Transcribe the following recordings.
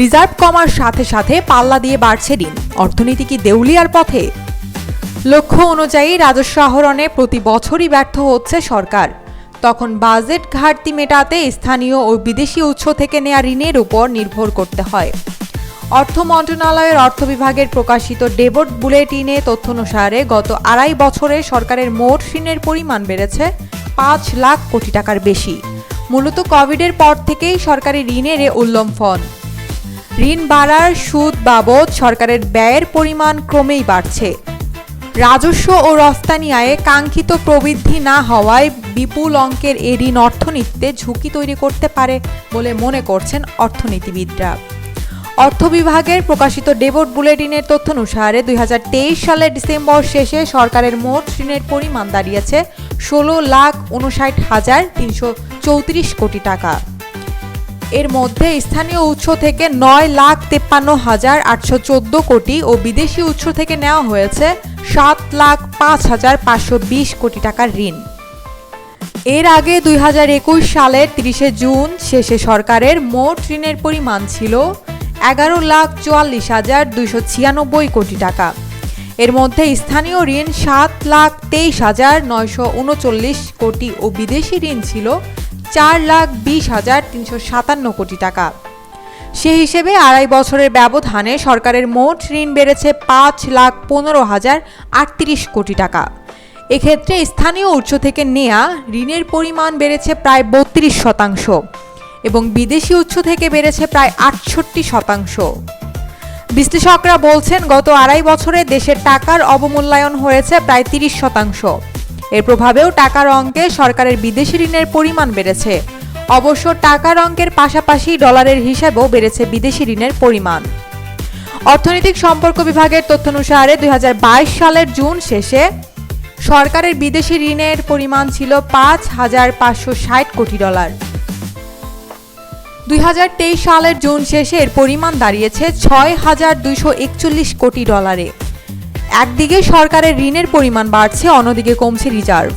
Reserve কমার সাথে সাথে পাল্লা দিয়ে বাড়ছে ঋণ। অর্থনীতি কি দেউলিয়ার পথে? লক্ষ্য অনুযায়ী রাজস্ব আহরণে প্রতি বছরই ব্যর্থ হচ্ছে সরকার। তখন বাজেট ঘাটতি মেটাতে স্থানীয় ও বিদেশি উৎস থেকে নেওয়া ঋণের উপর নির্ভর করতে হয়। অর্থ মন্ত্রণালয়ের অর্থ বিভাগের প্রকাশিত ডেবট বুলেটিনে তথ্য অনুসারে গত আড়াই বছরে সরকারের মোট ঋণের পরিমাণ বেড়েছে পাঁচ লাখ কোটি টাকার বেশি। মূলত কোভিডের পর থেকেই সরকারি ঋণের উল্লম্ফন। ঋণ বাড়ার সুদ বাবদ সরকারের ব্যয়ের পরিমাণ ক্রমেই বাড়ছে। রাজস্ব ও রফতানি আয়ে কাঙ্ক্ষিত প্রবৃদ্ধি না হওয়ায় বিপুল অঙ্কের এ ঋণ অর্থনীতিতে ঝুঁকি তৈরি করতে পারে বলে মনে করছেন অর্থনীতিবিদরা। অর্থ বিভাগের প্রকাশিত ডেবট বুলেটিনের তথ্য অনুসারে দুই হাজার তেইশ সালের ডিসেম্বর শেষে সরকারের মোট ঋণের পরিমাণ দাঁড়িয়েছে ষোলো লাখ উনষাট হাজার তিনশো চৌত্রিশ কোটি টাকা। এর মধ্যে স্থানীয় উৎস থেকে নয় লাখ তেপ্পান্ন হাজার আটশো চোদ্দ কোটি ও বিদেশি উৎস থেকে নেওয়া হয়েছে সাত লাখ পাঁচ হাজার পাঁচশো বিশ কোটি টাকার ঋণ। এর আগে দুই হাজার একুশ সালের তিরিশে জুন শেষে সরকারের মোট ঋণের পরিমাণ ছিল এগারো লাখ চুয়াল্লিশ হাজার দুইশো ছিয়ানব্বই কোটি টাকা। এর মধ্যে স্থানীয় ঋণ সাত লাখ তেইশ হাজার নয়শো উনচল্লিশ কোটি ও বিদেশি ঋণ ছিল চার লাখ বিশ হাজার তিনশো সাতান্ন কোটি টাকা। সে হিসেবে আড়াই বছরের ব্যবধানে সরকারের মোট ঋণ বেড়েছে পাঁচ লাখ পনেরো হাজার আটত্রিশ কোটি টাকা। এক্ষেত্রে স্থানীয় উৎস থেকে নেয়া ঋণের পরিমাণ বেড়েছে প্রায় বত্রিশ শতাংশ এবং বিদেশি উৎস থেকে বেড়েছে প্রায় আটষট্টি শতাংশ। বিশ্লেষকরা বলছেন, গত আড়াই বছরে দেশের টাকার অবমূল্যায়ন হয়েছে প্রায় তিরিশ শতাংশ। এর প্রভাবেও টাকার অঙ্কে সরকারের বিদেশি ঋণের পরিমাণ বেড়েছে। অবশ্য টাকার অঙ্কের পাশাপাশি ডলারের হিসাবেও বেড়েছে বিদেশি ঋণের পরিমাণ। অর্থনৈতিক সম্পর্ক বিভাগের তথ্য অনুসারে দু হাজার বাইশ সালের জুন শেষে সরকারের বিদেশি ঋণের পরিমাণ ছিল পাঁচ হাজার পাঁচশো ষাট কোটি ডলার। দুই হাজার তেইশ সালের জুন শেষে এর পরিমাণ দাঁড়িয়েছে ছয় হাজার দুইশো একচল্লিশ কোটি ডলারে। একদিকে সরকারের ঋণের পরিমাণ বাড়ছে, অন্যদিকে কমছে রিজার্ভ।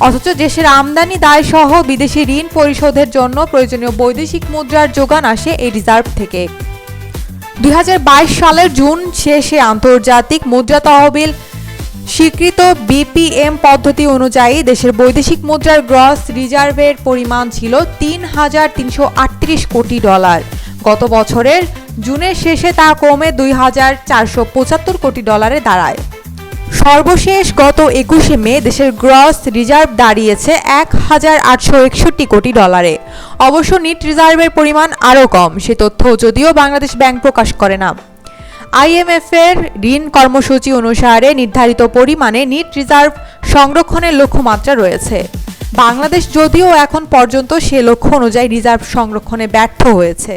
অথচ দেশের আমদানি দায় সহ বিদেশি ঋণ পরিশোধের জন্য প্রয়োজনীয় বৈদেশিক মুদ্রার যোগান আসে এই রিজার্ভ থেকে। দুই হাজার বাইশ সালের জুন শেষে আন্তর্জাতিক মুদ্রা তহবিল স্বীকৃত বিপিএম পদ্ধতি অনুযায়ী দেশের বৈদেশিক মুদ্রার গ্রস রিজার্ভের পরিমাণ ছিল তিন হাজার তিনশো আটত্রিশ কোটি ডলার। গত বছরের জুনের শেষে তা কমে দুই হাজার চারশো পঁচাত্তর কোটি ডলারে দাঁড়ায়। সর্বশেষ গত একুশে মে দেশের গ্রস রিজার্ভ দাঁড়িয়েছে এক হাজার আটশো একষট্টি কোটি ডলারে। অবশ্য নিট রিজার্ভের পরিমাণ আরও কম, সে তথ্য যদিও বাংলাদেশ ব্যাংক প্রকাশ করে না। আইএমএফ এর ঋণ কর্মসূচি অনুসারে নির্ধারিত পরিমাণে নিট রিজার্ভ সংরক্ষণের লক্ষ্যমাত্রা রয়েছে। বাংলাদেশ যদিও এখন পর্যন্ত সে লক্ষ্য অনুযায়ী রিজার্ভ সংরক্ষণে ব্যর্থ হয়েছে।